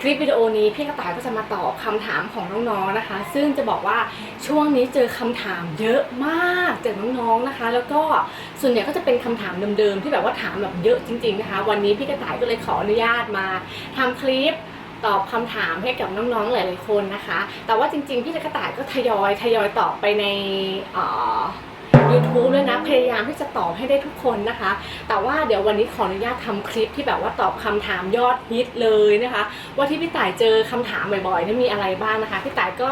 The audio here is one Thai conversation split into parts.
คลิปวิดีโอนี้พี่กระต่ายก็จะมาตอบคำถามของน้องๆนะคะ ซึ่งจะบอกว่าช่วงนี้เจอคำถามเยอะมากจากน้องๆนะคะ แล้วก็ส่วนใหญ่ก็จะเป็นคำถามเดิมๆที่แบบว่าถามแบบเยอะจริง ๆนะคะ วันนี้พี่กระต่ายก็เลยขออนุญาตมาทำคลิปตอบคำถามให้กับน้องๆหลายๆคนนะคะ แต่ว่าจริงๆ พี่กระต่ายก็ทยอยทยอยตอบไปในออ YouTube ด้วยนะ พยายามที่จะตอบให้ได้ทุกคนนะคะ แต่ว่าเดี๋ยววันนี้ขออนุญาตทำคลิปที่แบบว่าตอบคำถามยอดฮิตเลยนะคะ ว่าที่พี่ต่ายเจอคำถามบ่อยๆนี่มีอะไรบ้างนะคะ พี่ต่ายก็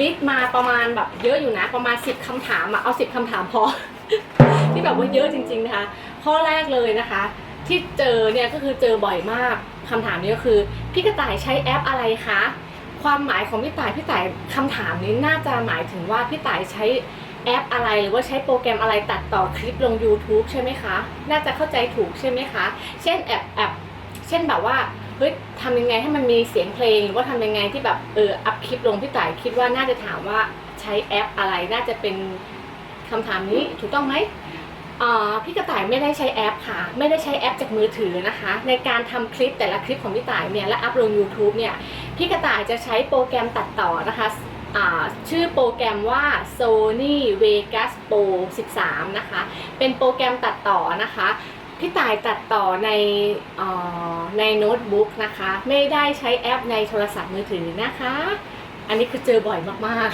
ลิสต์มาประมาณแบบเยอะอยู่นะ ประมาณ 10คำถามอะเอา 10คำถามพอ ที่แบบว่าเยอะจริง ๆนะคะ ข้อแรกเลยนะคะ ที่เจอเนี่ยก็คือเจอบ่อยมากคำถามนี้ก็คือ พี่กระต่ายใช้แอปอะไรคะ ความหมายของพี่ต่ายพี่ต่ายคำถามนี้น่าจะหมายถึงว่าพี่ต่ายใช้ แอปอะไรหรือว่าใช้โปรแกรมอะไรตัดต่อคลิปลง YouTube ใช่ไหมคะ น่าจะเข้าใจถูกใช่ไหมคะ เช่นแอปแอปเช่นแบบว่าเฮ้ยทำยังไงให้มันมีเสียงเพลง หรือว่าทำยังไงที่แบบเอออัพคลิปลงพี่ต่ายคิดว่าน่าจะถามว่าใช้แอปอะไรน่าจะเป็นคำถามนี้ถูกต้องไหมอ่าพี่กระต่ายไม่ได้ใช้แอปค่ะ ไม่ได้ใช้แอปจากมือถือนะคะ ในการทำคลิปแต่ละคลิปของพี่ต่ายเนี่ยและอัพลง YouTube เนี่ยพี่กระต่ายจะใช้โปรแกรมตัดต่อนะคะ ชื่อโปรแกรมว่า Sony Vegas Pro 13 นะคะ เป็นโปรแกรมตัดต่อนะคะ พี่ต่ายตัดต่อในอในโน้ตบุ๊กนะคะ ไม่ได้ใช้แอปในโทรศัพท์มือถือนะคะ อันนี้คือเจอบ่อยมาก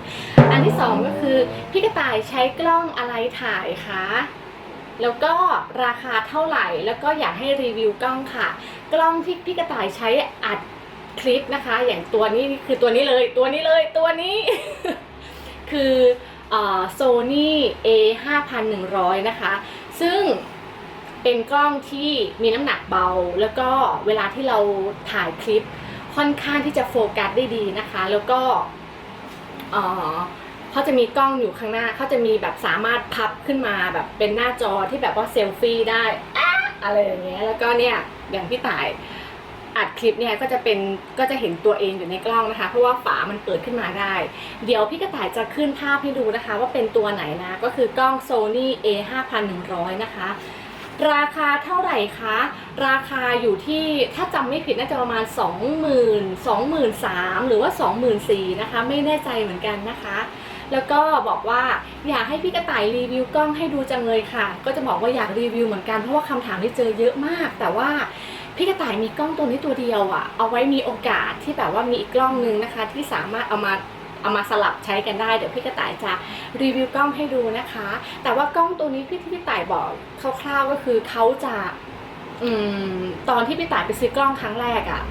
ๆ อันที่สองก็คือ พี่กระต่ายใช้กล้องอะไรถ่ายคะแล้วก็ราคาเท่าไหร่แล้วก็อยากให้รีวิวกล้องค่ะ กล้องที่พี่กระต่ายใช้อัด คลิปนะคะ อย่างตัวนี้คือตัวนี้เลยตัวนี้เลยตัวนี้ คือโซนี่ A 5100 นะคะ ซึ่งเป็นกล้องที่มีน้ำหนักเบา แล้วก็เวลาที่เราถ่ายคลิปค่อนข้างที่จะโฟกัสได้ดีนะคะ แล้วก็เอ่อเขาจะมีกล้องอยู่ข้างหน้าเขาจะมีแบบสามารถพับขึ้นมาแบบเป็นหน้าจอที่แบบว่าเซลฟี่ได้ อะอะไรอย่างเงี้ย แล้วก็เนี่ยอย่างพี่ต่าย อัดคลิปเนี่ยก็จะเป็นก็จะเห็นตัวเองอยู่ในกล้องนะคะ เพราะว่าฝามันเปิดขึ้นมาได้ เดี๋ยวพี่กระต่ายจะขึ้นภาพให้ดูนะคะ ว่าเป็นตัวไหนนะก็คือกล้อง Sony A 5100นะคะราคาเท่าไหร่คะ ราคาอยู่ที่ถ้าจำไม่ผิดน่าจะประมาณ 20,000 23,000หรือว่า 24,000นะคะ ไม่แน่ใจเหมือนกันนะคะ แล้วก็บอกว่าอยากให้พี่กระต่ายรีวิวกล้องให้ดูจังเลยค่ะ ก็จะบอกว่าอยากรีวิวเหมือนกันเพราะว่าคำถามที่เจอเยอะมาก แต่ว่า พี่กระต่ายมีกล้องตัวนี้ตัวเดียวอะเอาไว้มีโอกาสที่แบบว่ามีอีกกล้องนึงนะคะ ที่สามารถเอามาเอามาสลับใช้กันได้เดี๋ยวพี่กระต่ายจะรีวิวกล้องให้ดูนะคะ แต่ว่ากล้องตัวนี้พี่ที่พี่ต่ายบอกคร่าวๆก็คือเขาจะอืมตอนที่พี่ต่ายไปซื้อกล้องครั้งแรกอะ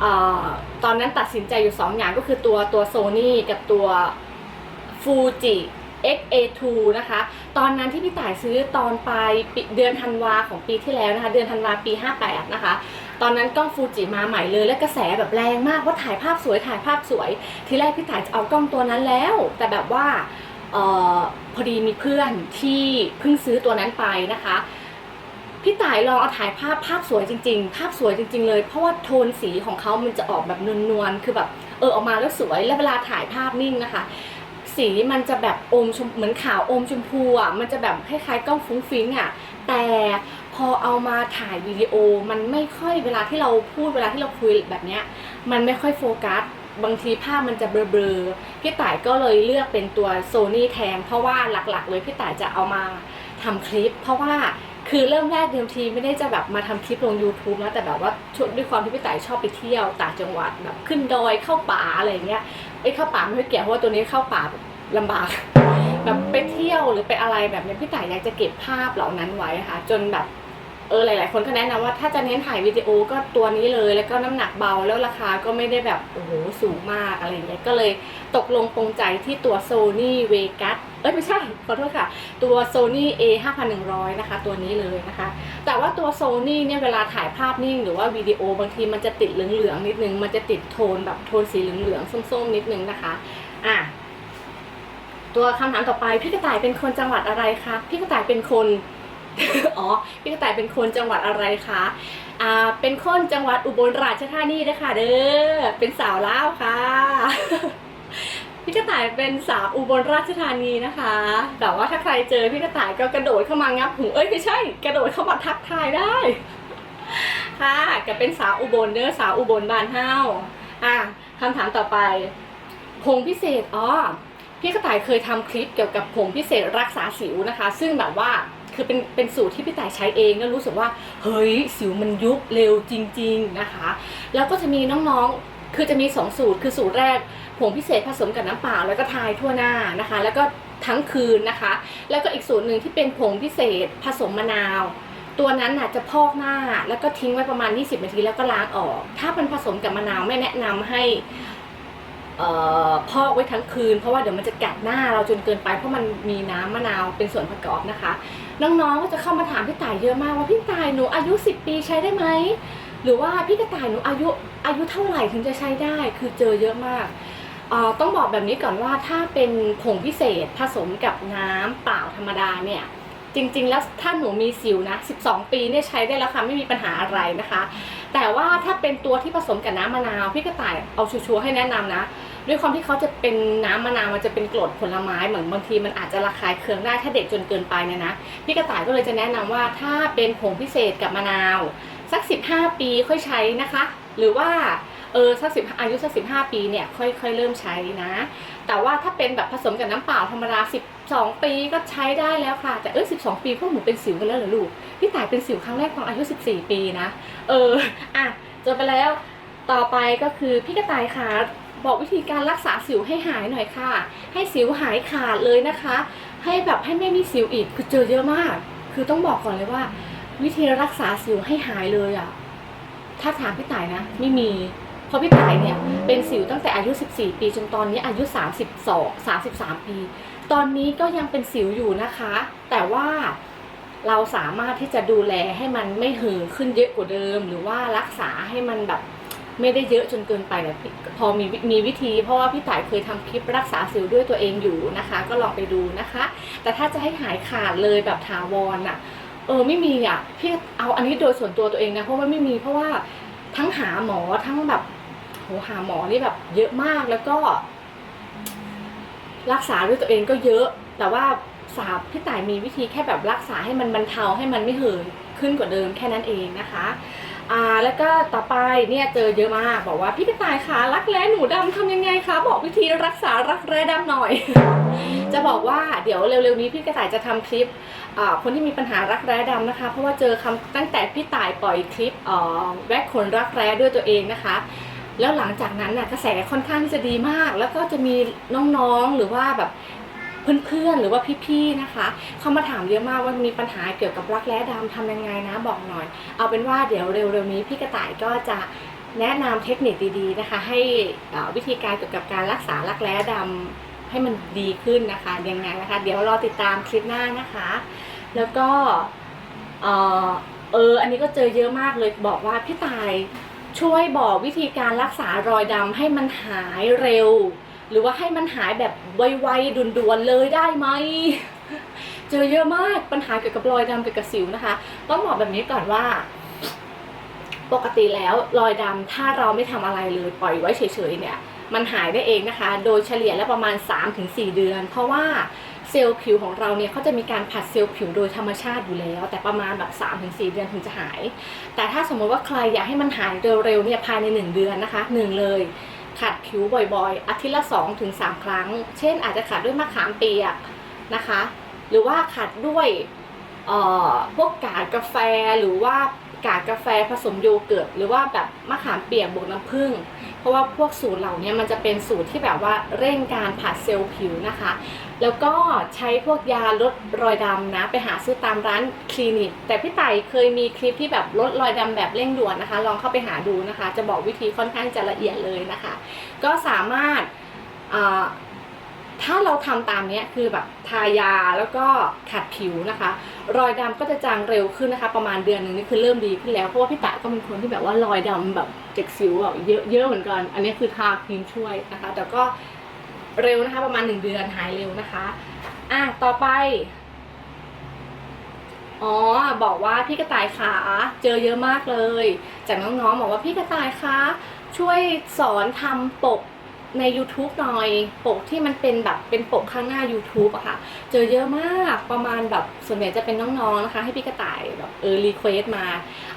เอ่อตอนนั้นตัดสินใจอยู่สองอย่างก็คือตัวตัวโซนี่กับตัวฟูจิ XA2 นะคะ ตอนนั้นที่พี่ต่ายซื้อตอนปลายเดือนธันวาของปีที่แล้วนะคะ เดือนธันวาปี 58 นะคะ ตอนนั้นกล้องฟูจิมาใหม่เลย และกระแสแบบแรงมากว่าถ่ายภาพสวยถ่ายภาพสวย ทีแรกพี่ต่ายจะเอากล้องตัวนั้นแล้ว แต่แบบว่าออพอดีมีเพื่อนที่เพิ่งซื้อตัวนั้นไปนะคะพี่ต่ายลองเอาถ่ายภาพภาพสวยจริง ๆ ภาพสวยจริง ๆ เลย เพราะว่าโทนสีของเขามันจะออกแบบนวลๆ คือแบบเออออกมาแล้วสวย แล้วเวลาถ่ายภาพนิ่งนะคะ สีมันจะแบบอมชมเหมือนขาวอมชมพูอะมันจะแบบคล้ายๆกล้องฟุ้งฟิ้งอะแต่พอเอามาถ่ายวิดีโอมันไม่ค่อยเวลาที่เราพูดเวลาที่เราคุยแบบเนี้ยมันไม่ค่อยโฟกัสบางทีภาพมันจะเบลอๆพี่ต่ายก็เลยเลือกเป็นตัวโซนี่แทนเพราะว่าหลักๆ เลยพี่ต่ายจะเอามาทำคลิป เพราะว่า คือเริ่มแรกเดิมทีไม่ได้จะแบบมาทำคลิปลง YouTube นะแต่แบบว่าช่วงด้วยความที่พี่ต่ายชอบไปเที่ยวต่างจังหวัดแบบขึ้นดอยเข้าป่าอะไรเงี้ยไอ้เข้าป่าไม่ค่อยเกี่ยวเพราะว่าตัวนี้เข้าป่าแบบลำบากแบบไปเที่ยวหรือไปอะไรแบบนี้พี่ต่ายอยากจะเก็บภาพเหล่านั้นไว้ค่ะจนแบบ เออหลาย ๆ คนก็แนะนำว่าถ้าจะเน้นถ่ายวิดีโอก็ตัวนี้เลย แล้วก็น้ำหนักเบาแล้วราคาก็ไม่ได้แบบโอ้โหสูงมากอะไรอย่างเงี้ยก็เลยตกลงปรงใจที่ตัว Sony Vegas เอ้ยไม่ใช่ขอโทษค่ะ ตัว Sony A 5100นะคะ ตัวนี้เลยนะคะ แต่ว่าตัว Sony เนี่ยเวลาถ่ายภาพนิ่ง หรือว่าวิดีโอบางทีมันจะติดเหลือง ๆ นิดนึง มันจะติดโทนแบบโทนสีเหลือง ๆ ส้ม ๆ นิดนึงนะคะอะตัวคำถามต่อไปพี่กระต่ายเป็นคนจังหวัดอะไรคะพี่กระต่ายเป็นคน อ๋อ พี่กระต่ายเป็นคนจังหวัดอะไรคะอ่าเป็นคนจังหวัดอุบลราชธานีนะคะเด้อ เป็นสาวล้าวค่ะ พี่กระต่ายเป็นสาวอุบลราชธานีนะคะ แต่ว่าถ้าใครเจอพี่กระต่ายก็กระโดดเข้ามางับหู เอ้ยไม่ใช่ กระโดดเข้ามาทักทายได้ ค่ะก็เป็นสาวอุบลเด้อ สาวอุบลบ้านเฮาอะคำถามต่อไปผงพิเศษ อ๋อ พี่กระต่ายเคยทำคลิปเกี่ยวกับผงพิเศษรักษาสิวนะคะ ซึ่งแบบว่า คือเป็นเป็นสูตรที่พี่ต่ายใช้เองแล้วรู้สึกว่า เฮ้ยสิวมันยุบเร็วจริง ๆนะคะ แล้วก็จะมีน้องๆ คือจะมีสองสูตร คือสูตรแรกผงพิเศษผสมกับน้ำเปล่าแล้วก็ทายทั่วหน้านะคะ แล้วก็ทั้งคืนนะคะ แล้วก็อีกสูตรหนึ่งที่เป็นผงพิเศษผสมมะนาว ตัวนั้นน่ะจะพอกหน้า แล้วก็ทิ้งไว้ประมาณ 20 นาทีแล้วก็ล้างออก ถ้าเป็นผสมกับมะนาวไม่แนะนำให้เอ่อพอกไว้ทั้งคืน เพราะว่าเดี๋ยวมันจะกัดหน้าเราจนเกินไปเพราะมันมีน้ำมะนาวเป็นส่วนประกอบนะคะ น้องๆก็จะเข้ามาถามพี่ต่ายเยอะมากว่าพี่ต่ายหนูอายุ 10 ปีใช้ได้ไหมหรือว่าพี่กระต่ายหนูอายุอายุเท่าไหร่ถึงจะใช้ได้ คือเจอเยอะมากต้องบอกแบบนี้ก่อนว่าถ้าเป็นผงพิเศษผสมกับน้ำเปล่าธรรมดาเนี่ยจริงๆ แล้วถ้าหนูมีสิวนะ 12 ปีเนี่ยใช้ได้แล้วค่ะไม่มีปัญหาอะไรนะคะ แต่ว่าถ้าเป็นตัวที่ผสมกับน้ำมะนาว พี่กระต่ายเอาชัวร์ๆให้แนะนำนะ ด้วยความที่เขาจะเป็นน้ำมะนาวมันจะเป็นกรดผลไม้เหมือนบางทีมันอาจจะระคายเคืองได้ถ้าเด็กจนเกินไปเนี่ยนะพี่กระต่ายก็เลยจะแนะนำว่าถ้าเป็นผงพิเศษกับมะนาว สัก 15 ปีค่อยใช้นะคะ หรือว่าเออสักสิบอายุสักสิบห้าปีเนี่ยค่อยๆเริ่มใช้นะ แต่ว่าถ้าเป็นแบบผสมกับน้ำเปล่าธรรมดา12ปีก็ใช้ได้แล้วค่ะ แต่เออ12ปีพวกหนูเป็นสิวกันแล้วเหรอลูกพี่ต่ายเป็นสิวครั้งแรกตอนอายุ14ปีนะ เอออะจบไปแล้วต่อไปก็คือพี่กระต่ายค่ะ บอกวิธีการรักษาสิวให้หายหน่อยค่ะ ให้สิวหายขาดเลยนะคะ ให้แบบให้ไม่มีสิวอีกคือเจอเยอะมาก คือต้องบอกก่อนเลยว่า วิธีรักษาสิวให้หายเลยอะถ้าถามพี่ต่ายนะ ไม่มีเพราะพี่ต่ายเนี่ยเป็นสิวตั้งแต่อายุ 14 ปีจนตอนนี้อายุ 32 33 ปี ตอนนี้ก็ยังเป็นสิวอยู่นะคะ แต่ว่าเราสามารถที่จะดูแลให้มันไม่เหือขึ้นเยอะกว่าเดิม หรือว่ารักษาให้มันแบบ ไม่ได้เยอะจนเกินไปเนี่ยพอมีมีวิธี เพราะว่าพี่ต่ายเคยทำคลิปรักษาสิวด้วยตัวเองอยู่นะคะ ก็ลองไปดูนะคะ แต่ถ้าจะให้หายขาดเลยแบบถาวรอะ เออไม่มีอะพี่เอาอันนี้โดยส่วนตัวตัวเองนะเพราะว่าไม่มีเพราะว่าทั้งหาหมอทั้งแบบโหหาหมอนี่แบบเยอะมากแล้วก็ รักษาด้วยตัวเองก็เยอะ แต่ว่าสาพี่ต่ายมีวิธีแค่แบบรักษาให้มันบรรเทาให้มันไม่เหินขึ้นกว่าเดิมแค่นั้นเองนะคะ อ่าแล้วก็ต่อไปเนี่ยเจอเยอะมากบอกว่าพี่กระต่ายคะรักแร้หนูดำทำยังไงคะบอกวิธีรักษารักแร้ดำหน่อย จะบอกว่าเดี๋ยวเร็วๆนี้พี่กระต่ายจะทำคลิปอ่าคนที่มีปัญหารักแร้ดำนะคะ เพราะว่าเจอคำตั้งแต่พี่ต่ายปล่อยคลิปอ่อแวกขนรักแร้ด้วยตัวเองนะคะ แล้วหลังจากนั้นน่ะกระแสค่อนข้างที่จะดีมาก แล้วก็จะมีน้องๆหรือว่าแบบ เพื่อนๆ หรือว่าพี่ๆ นะคะ เขามาถามเยอะมากว่ามีปัญหาเกี่ยวกับรักแร้ดำทำยังไงนะบอกหน่อย เอาเป็นว่าเดี๋ยวเร็วๆนี้พี่กระต่ายก็จะแนะนำเทคนิคดีๆนะคะ ให้วิธีการเกี่ยวกับการรักษารักแร้ดำให้มันดีขึ้นนะคะยังไงนะคะ เดี๋ยวรอติดตามคลิปหน้านะคะ แล้วก็เออเอออันนี้ก็เจอเยอะมากเลยบอกว่าพี่ตายช่วยบอกวิธีการรักษารอยดำให้มันหายเร็ว หรือว่าให้มันหายแบบไวๆด่วนๆเลยได้ไหม เจอเยอะมากปัญหาเกี่ยวกับรอยดำเกี่ยวกับสิวนะคะ ต้องบอกแบบนี้ก่อนว่า ปกติแล้วรอยดำถ้าเราไม่ทำอะไรเลยปล่อยไว้เฉยๆเนี่ย มันหายได้เองนะคะ โดยเฉลี่ยแล้วประมาณ 3-4 เดือน เพราะว่าเซลล์ผิวของเราเนี่ยเขาจะมีการผัดเซลล์ผิวโดยธรรมชาติอยู่แล้ว แต่ประมาณแบบ3-4 เดือนถึงจะหาย แต่ถ้าสมมติว่าใครอยากให้มันหายเร็วๆเนี่ยภายใน 1 เดือนนะคะหนึ่งเลย ขัดผิวบ่อยๆ อาทิตย์ละ2-3ถึง3ครั้ง เช่นอาจจะขัดด้วยมะขามเปียกนะคะ หรือว่าขัดด้วยพวกกาดกาแฟหรือว่า กากกาแฟผสมโยเกิร์ตหรือว่าแบบมะขามเปียกบวกน้ำผึ้งเพราะว่าพวกสูตรเหล่านี้มันจะเป็นสูตรที่แบบว่าเร่งการผัดเซลล์ผิวนะคะ แล้วก็ใช้พวกยาลดรอยดำนะ ไปหาซื้อตามร้านคลินิก แต่พี่ไต่เคยมีคลิปที่แบบลดรอยดำแบบเร่งด่วนนะคะ ลองเข้าไปหาดูนะคะ จะบอกวิธีค่อนข้างจะละเอียดเลยนะคะ ก็สามารถ ถ้าเราทำตามนี้คือแบบทายาแล้วก็ขัดผิวนะคะ รอยดำก็จะจางเร็วขึ้นนะคะ ประมาณเดือนหนึ่งนี่คือเริ่มดีขึ้นแล้วเพราะว่าพี่ตะก็เป็นคนที่แบบว่ารอยดำแบบเจ็กสิวแบบเยอะเยอะเหมือนกัน อันนี้คือทาครีมช่วยนะคะ แต่ก็เร็วนะคะ ประมาณหนึ่งเดือนหายเร็วนะคะอะต่อไปอ๋อบอกว่าพี่กระต่ายขาเจอเยอะมากเลย จากน้องๆบอกว่าพี่กระต่ายคะช่วยสอนทำปก ใน YouTube หน่อยปกที่มันเป็นแบบเป็นปกข้างหน้า YouTube อะค่ะ เจอเยอะมากประมาณแบบส่วนใหญ่จะเป็นน้องๆนะคะ ให้พี่กระต่ายแบบเออรีเควสมา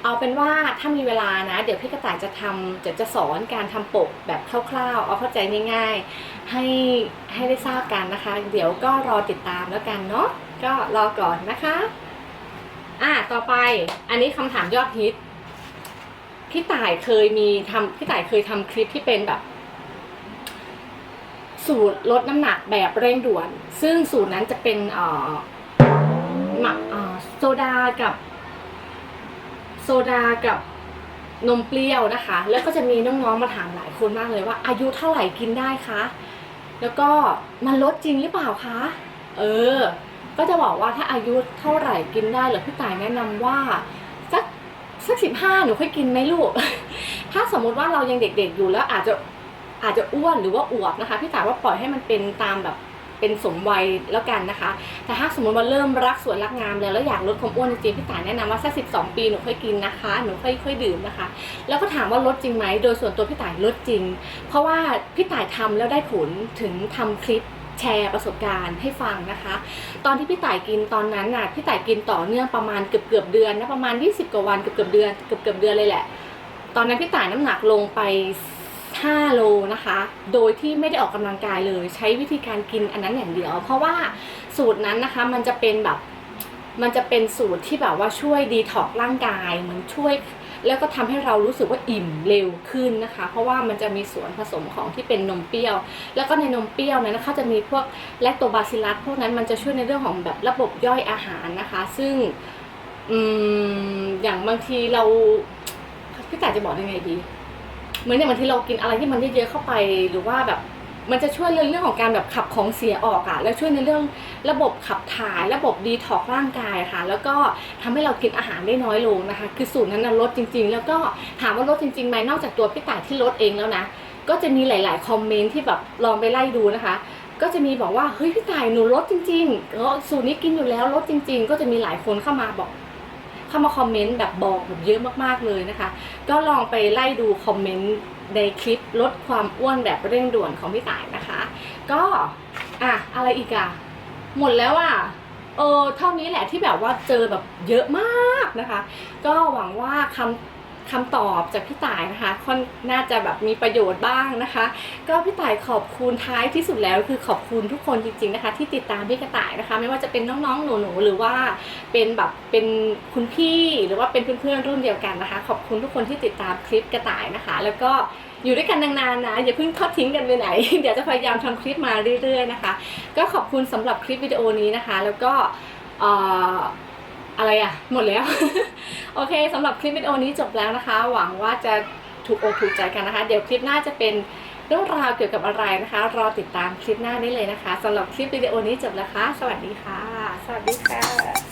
เอาเป็นว่าถ้ามีเวลานะ เดี๋ยวพี่กระต่ายจะทำจะจะสอนการทำปกแบบคร่าวๆ เอาเข้าใจง่ายๆ ให้ให้ได้ทราบกันนะคะ เดี๋ยวก็รอติดตามแล้วกันเนาะก็รอก่อนนะคะ อะต่อไปอันนี้คำถามยอดฮิตพี่ต่ายเคยมีทำพี่ต่ายเคยทำคลิปที่เป็นแบบ สูตรลดน้ำหนักแบบเร่งด่วน ซึ่งสูตรนั้นจะเป็นออโซดากับ โซดากับนมเปรี้ยวนะคะ แล้วก็จะมีน้องๆมาถามหลายคนมากเลยว่า อายุเท่าไหร่กินได้คะ แล้วก็มันลดจริงหรือเปล่าคะ เออ ก็จะบอกว่าถ้าอายุเท่าไหร่กินได้เหรอพี่ต่ายแนะนำว่าสักสักสิบห้าหนูค่อยกินไหมลูก ถ้าสมมุติว่าเรายังเด็กๆอยู่แล้วอาจจะ อาจจะอ้วนหรือว่าอวบนะคะพี่ต่ายว่าปล่อยให้มันเป็นตามแบบเป็นสมวัยแล้วกันนะคะ แต่ถ้าสมมติว่าเริ่มรักสวยรักงามแล้วแล้วอยากลดความอ้วนจริงๆพี่ต่ายแนะนำว่าสักสิบสองปีหนูค่อยกินนะคะ หนูค่อยค่อยดื่มนะคะ แล้วก็ถามว่าลดจริงไหมโดยส่วนตัวพี่ต่ายลดจริง เพราะว่าพี่ต่ายทำแล้วได้ผลถึงทำคลิปแชร์ประสบการณ์ให้ฟังนะคะ ตอนที่พี่ต่ายกินตอนนั้นน่ะพี่ต่ายกินต่อเนื่องประมาณเกือบเกือบเดือนนะประมาณ 20 กว่าวันเกือบเกือบเดือนเกือบเกือบเดือนเลยแหละ ตอนนั้นพี่ต่ายน้ำหนักลงไป 5 โลนะคะ โดยที่ไม่ได้ออกกำลังกายเลย ใช้วิธีการกินอันนั้นอย่างเดียว เพราะว่าสูตรนั้นนะคะมันจะเป็นแบบมันจะเป็นสูตรที่แบบว่าช่วยดีท็อกร่างกายเหมือนช่วย แล้วก็ทำให้เรารู้สึกว่าอิ่มเร็วขึ้นนะคะ เพราะว่ามันจะมีส่วนผสมของที่เป็นนมเปรี้ยว แล้วก็ในนมเปรี้ยวนั้นนะคะจะมีพวกแลคโตบาซิลัสพวกนั้นมันจะช่วยในเรื่องของแบบระบบย่อยอาหารนะคะ ซึ่งอืมอย่างบางทีเราพี่แต่จะบอกยังไงดี เหมือนอย่างบางทีเรากินอะไรที่มันเยอะๆเข้าไปหรือว่าแบบมันจะช่วยในเรื่องของการแบบขับของเสียออกอะแล้วช่วยในเรื่องระบบขับถ่ายระบบดีท็อกร่างกายค่ะ แล้วก็ทำให้เรากินอาหารได้น้อยลงนะคะ คือสูตรนั้นลดจริง ๆ แล้วก็ถามว่าลดจริงๆไหมนอกจากตัวพี่ต่ายที่ลดเองแล้วนะ ก็จะมีหลาย ๆ คอมเมนต์ที่แบบลองไปไล่ดูนะคะ ก็จะมีบอกว่าเฮ้ยพี่ต่ายหนูลดจริงๆเออสูตรนี้กินอยู่แล้วลดจริง ๆ ก็จะมีหลายคนเข้ามาบอก เข้ามาคอมเมนต์แบบบอกแบบเยอะมากๆเลยนะคะ ก็ลองไปไล่ดูคอมเมนต์ในคลิปลดความอ้วนแบบเร่งด่วนของพี่ต่ายนะคะ ก็อะอะไรอีกอะหมดแล้วอะเออเท่านี้แหละที่แบบว่าเจอแบบเยอะมากนะคะ ก็หวังว่าคำ คำตอบจากพี่ต่ายนะคะค่อนน่าจะแบบมีประโยชน์บ้างนะคะ ก็พี่ต่ายขอบคุณท้ายที่สุดแล้วคือขอบคุณทุกคนจริงๆนะคะ ที่ติดตามพี่กระต่ายนะคะ ไม่ว่าจะเป็นน้องๆหนูๆหรือว่าเป็นแบบเป็นคุณพี่หรือว่าเป็นเพื่อนๆรุ่นเดียวกันนะคะ ขอบคุณทุกคนที่ติดตามคลิปกระต่ายนะคะ แล้วก็อยู่ด้วยกันนานๆนะอย่าเพิ่งทอดทิ้งกันไปไหน เดี๋ยวจะพยายามทำคลิปมาเรื่อยๆนะคะ ก็ขอบคุณสำหรับคลิปวิดีโอนี้นะคะ แล้วก็ อะไรอะหมดแล้ว โอเคสำหรับคลิปวิดีโอนี้จบแล้วนะคะ หวังว่าจะถูกอกถูกใจกันนะคะ เดี๋ยวคลิปหน้าจะเป็นเรื่องราวเกี่ยวกับอะไรนะคะ รอติดตามคลิปหน้าได้เลยนะคะสำหรับคลิปวิดีโอนี้จบแล้วค่ะ สวัสดีค่ะ สวัสดีค่ะ